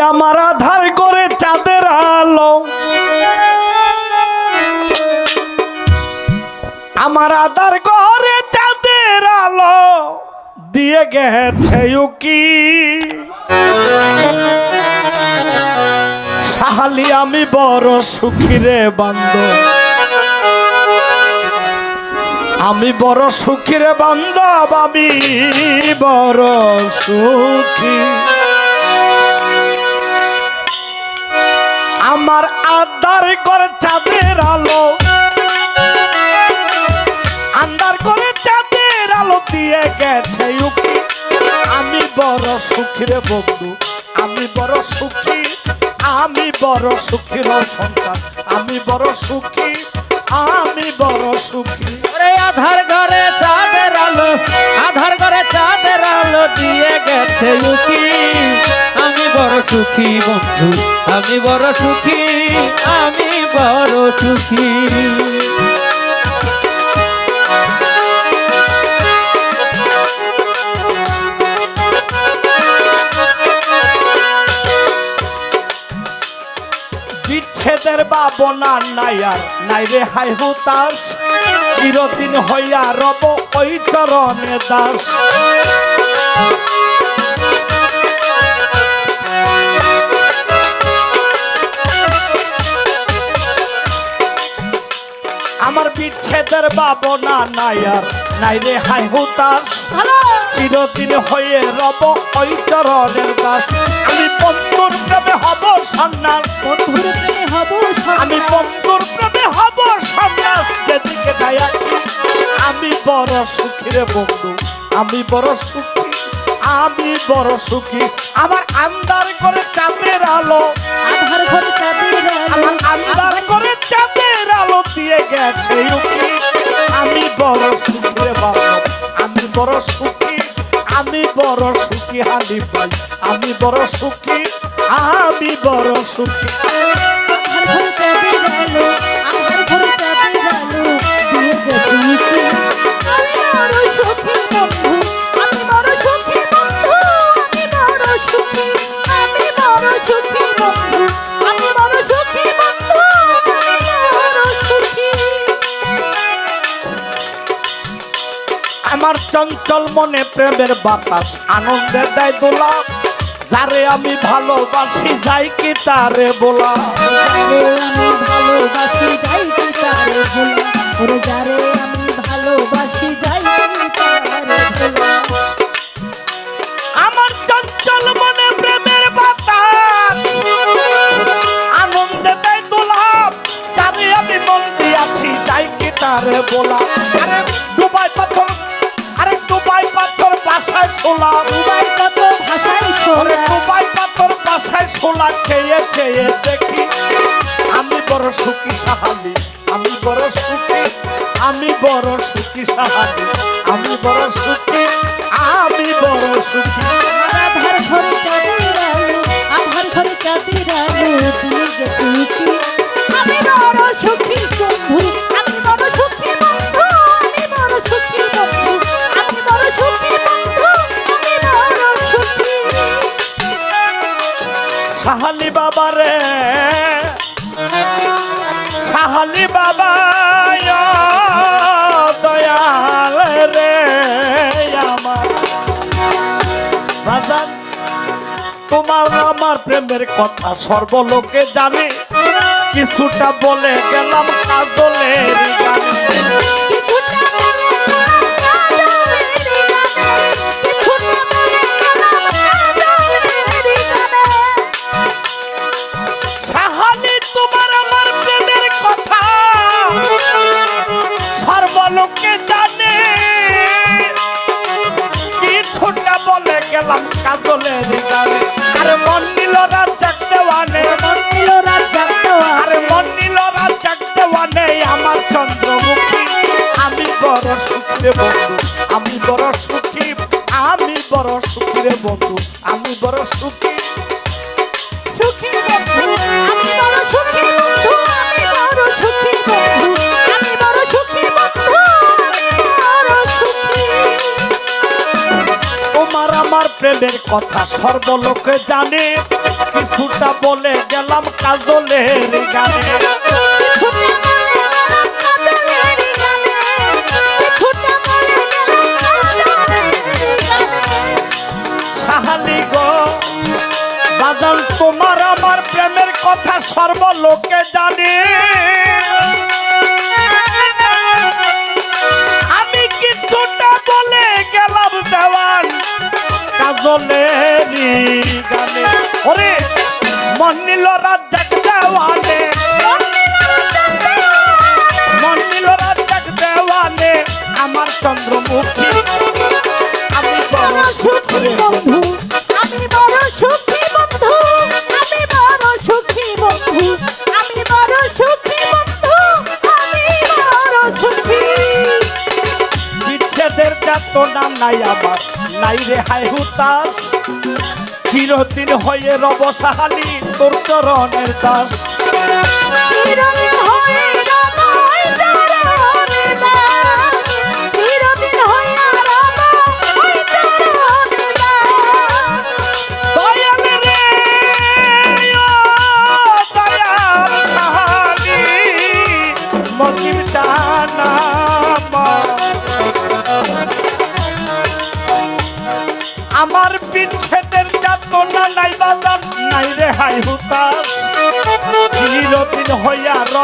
আধার করে চাঁদের আলো। আমার আধার ঘরে চাঁদের আলো দিয়ে গেছে উকি। সাহালি আমি বড় সুখী রে বান্ধব। আমি বড় সুখী রে বান্ধব, আমি বড় সুখী। সুখী রে বন্ধু। আমি বড় সুখী, আমি বড় সুখীর সন্তান। আমি বড় সুখী, আমি বড় সুখী। ওরে আধার ঘরে চাঁদের আলো, আধার ঘরে চাঁদের আলো দিয়ে গেছে লুকি। আমি বড় সুখী বন্ধু, আমি বড় সুখী, আমি বড় সুখী। বিচ্ছেদের বাবনা নাই আর নাই রে হাই হুতাস চিরদিন হইয়া রব ওই চরণে দাস। আমার বিচ্ছেদের বাবনা নাই আর নাই রে হাই হুতাস চিরদিন হয়ে রব ওই চরণের দাস। আমি বন্ধুর প্রেমে হব সন্ন্যাস বন্ধুর প্রেমে হব আমি বন্ধুর প্রেমে হব সন্ন্যাস যেদিকে যাই আঁকি। আমি বড় সুখী রে বন্ধু। আমি বড় সুখী। আমি বড় সুখী। আমার আন্দার করে চাঁদের আলো। আধার ঘরে চাঁদের আমার আন্দার করে চাঁদের আলো দিয়ে গেছে আমি বড় সুখী রে বাবা। আমি বড় সুখী। আমি বড় সুখী হানি পাই আমি বড় সুখী আমি বড় সুখী। আমার চঞ্চল মনে প্রেমের বাতাস, আনন্দে দেয় দোলা। যারে আমি ভালোবাসি, যাই কি তারে বোলা। আমি ভালোবাসি, যাই কি তারে বোলা। যারে আমি ভালোবাসি, যাই শোলা দুবাই কত ওরে শোনা। ডুবাই পাথর বাসায় শোলা খেয়ে খেয়ে দেখি। আমি বড় সুখী সাহালি আমি বড় সুখী আমি বড় সুখী সাহালি আমি বড় সুখী আমি বড় সুখী। আধার ঘরে আলো আধার ঘরে চাঁদের আলো দিয়ে গেছে প্রেমের কথা সর্বলোকে জানে। কিছুটা বলে গেলাম কাজলের জানে। কিছুটা বলে গেলাম সুখী রে বন্ধু আমি বড় সুখী। আমি বড় সুখী রে বন্ধু আমি বড় সুখী। তোমার আমার প্রেমের কথা সর্বলোকে জানে কিছুটা বলে গেলাম কাজলের গানে। আমি কিছুটা বলে গেলাম দেওয়ান? কাজলেরই গানে ওরে মন নিল রাজ্জাক দেওয়ানে। নাই আমার নাই রে হাই হুতাস চিরদিন হয়ে রব সাহালি তোর চরণের দাস।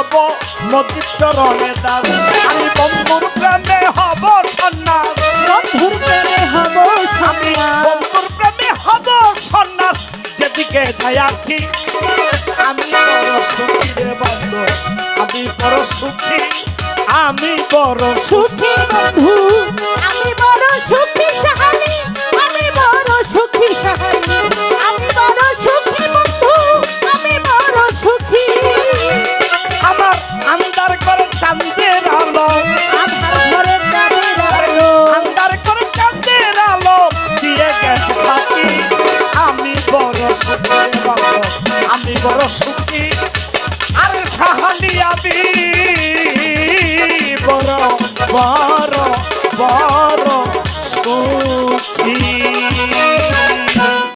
রব নদীর চরণে দাস আমি বন্ধুর প্রেমে হব সন্ন্যাস। বন্ধুর প্রেমে হব আমি। বন্ধুর প্রেমে হব সন্ন্যাস। যেদিকে যাই আখি আমি বড় সুখী রে বন্ধু। আমি বড় সুখী আমি বড় সুখী বন্ধু আমি বড় সুখী। আমি বড় সুখী আর সাহানি আমি। বড় বড় বড়